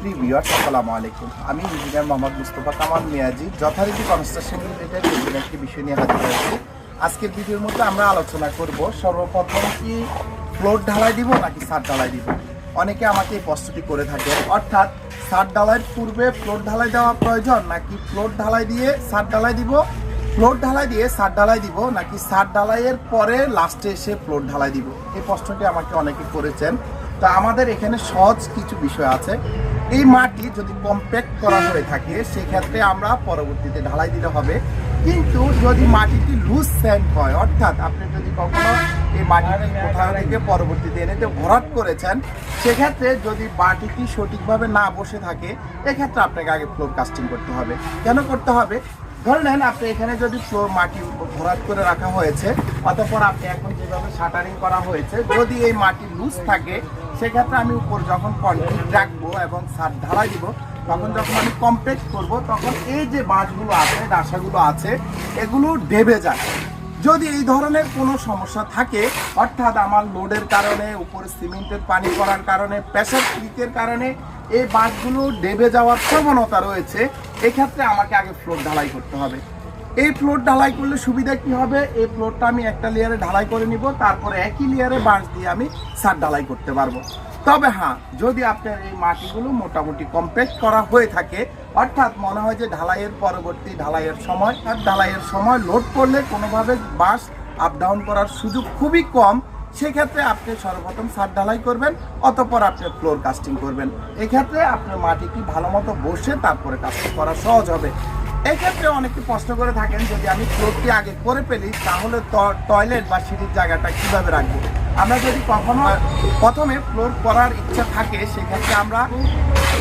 সুপ্রিয় ভিউয়ার আসসালামু আলাইকুম। আমি ইঞ্জিনিয়ার মোহাম্মদ মুস্তফা কামাল মিয়াজি, যথারীতি কনস্ট্রাকশন রিলেটেড নতুন একটি বিষয় নিয়ে হাজির হয়েছি। আজকের ভিডিওর মধ্যে আমরা আলোচনা করব, সর্বপ্রথম কি ফ্লোর ঢালাই দিব নাকি ছাদ ঢালাই দিব? অনেকে আমাকে এই প্রশ্নটি করে থাকে অর্থাৎ ছাদ ঢালাইয়ের পূর্বে ফ্লোর ঢালাই দেওয়া প্রয়োজন নাকি ফ্লোর ঢালাই দিয়ে ছাদ ঢালাই দিব? ফ্লোর ঢালাই দিয়ে ছাদ ঢালাই দিব নাকি ছাদ ঢালাইয়ের পরে লাস্টে এসে ফ্লোর ঢালাই দিব? এই প্রশ্নটি আমাকে অনেকে করেছেন। তা আমাদের এখানে সহজ কিছু বিষয় আছে। এই মাটি যদি কম্প্যাক্ট করা হয়ে থাকে, সেক্ষেত্রে আমরা পরবর্তীতে ঢালাই দিতে হবে। কিন্তু যদি মাটিটি লুজ স্যান্ড হয়, অর্থাৎ আপনি যদি কখনো এই মাটিটি কোথাও থেকে পরবর্তীতে এনে যে ভরাট করেছেন, সেক্ষেত্রে যদি মাটিটি সঠিকভাবে না বসে থাকে, এক্ষেত্রে আপনাকে আগে ফ্লোর কাস্টিং করতে হবে। কেন করতে হবে? ধরে নেন আপনি এখানে যদি ফ্লোর মাটি ভরাট করে রাখা হয়েছে, অতঃপর আপনি এখন যেভাবে শাটারিং করা হয়েছে, যদি এই মাটি লুজ থাকে সেক্ষেত্রে আমি উপর যখন কন্ক্রিট রাখব এবং সার ঢালাই দিব, তখন যখন আমি কমপ্লেক্ট করব, তখন এই যে বাঁশগুলো আছে, ডাসাগুলো আছে, এগুলো ডেবে যায়। যদি এই ধরনের কোনো সমস্যা থাকে, অর্থাৎ আমার লোডের কারণে, উপরে সিমেন্টের পানি পড়ার কারণে প্রেশার ক্লিকের কারণে এই বাঁশগুলো ডেবে যাওয়ার প্রবণতা রয়েছে, এক্ষেত্রে আমাকে আগে ফ্লোর ঢালাই করতে হবে। এই ফ্লোর ঢালাই করলে সুবিধা কি হবে? এই ফ্লোরটা আমি একটা লেয়ারে ঢালাই করে নিব, তারপরে একই লেয়ারে বাঁশ দিয়ে আমি সার ঢালাই করতে পারব। তবে হ্যাঁ যদি আপনার এই মাটিগুলো মোটামুটি কম্প্যাক্ট করা হয়ে থাকে, অর্থাৎ মনে হয় যে ঢালাইয়ের পরবর্তী ঢালাইয়ের সময়, আর ঢালাইয়ের সময় লোড করলে কোনোভাবে বাঁশ আপ ডাউন করার সুযোগ খুবই কম, সেক্ষেত্রে আপনি সর্বপ্রথম সার ঢালাই করবেন, অতপর আপনি ফ্লোর কাস্টিং করবেন। এক্ষেত্রে আপনার মাটিটি ভালো মতো বসে তারপরে কাস্টিং করা সহজ হবে। এক্ষেত্রে অনেকে প্রশ্ন করে থাকেন, যদি আমি ফ্লোরটি আগে করে ফেলি, তাহলে টয়লেট বা সিঁড়ির জায়গাটা কীভাবে রাখব? আমরা যদি কখনো প্রথমে ফ্লোর করার ইচ্ছা থাকে, সেক্ষেত্রে আমরা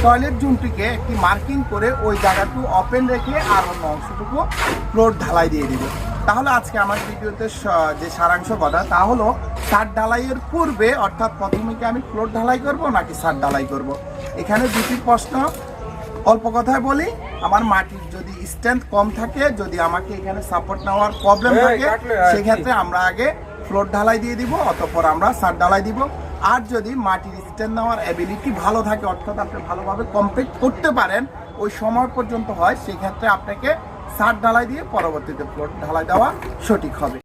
টয়লেট জুনটিকে একটি মার্কিং করে ওই জায়গাটু ওপেন রেখে আর অন্য অংশটুকু ফ্লোর ঢালাই দিয়ে দিব। তাহলে আজকে আমার ভিডিওতে যে সারাংশ কথা, তা হলো সার ঢালাইয়ের পূর্বে অর্থাৎ প্রথমে কি আমি ফ্লোর ঢালাই করব, নাকি সার ঢালাই করব? এখানে দুটি প্রশ্ন। অল্প কথায় বলি আমার মাটির যদি স্ট্রেংথ কম থাকে যদি আমাকে এখানে সাপোর্ট নেওয়ার প্রবলেম থাকে কাটলে আর কি? সেক্ষেত্রে আমরা আগে ফ্লোর ঢালাই দিয়ে দিব অতঃপর আমরা সার ঢালাই দিব আর যদি মাটির স্ট্রেংথ নেওয়ার অ্যাবিলিটি ভালো থাকে অর্থাৎ আপনি ভালোভাবে কমপ্লিট করতে পারেন ওই সময় পর্যন্ত হয় সেক্ষেত্রে আপনাকে সার ঢালাই দিয়ে পরবর্তীতে ফ্লোর ঢালাই দেওয়া সঠিক হবে